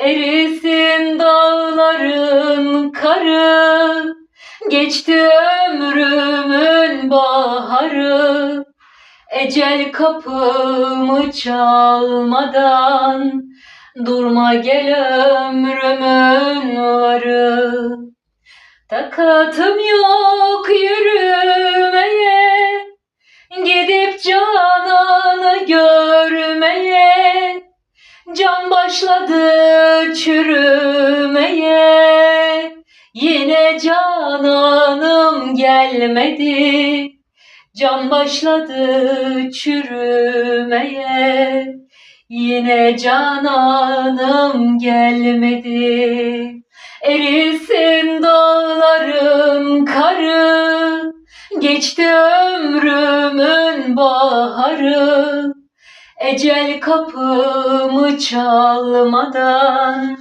Erisin dağların karı Geçti ömrümün baharı. Ecel kapımı çalmadan Durma gel ömrümün varı. Takatım yok yürümeye başladı çürümeye. Yine cananım gelmedi. Can başladı çürümeye. Yine cananım gelmedi. Erisin dağların karı. Geçti ömrümün baharı Ecel kapımı çalmadan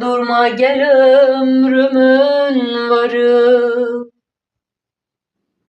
Durma gel ömrümün varı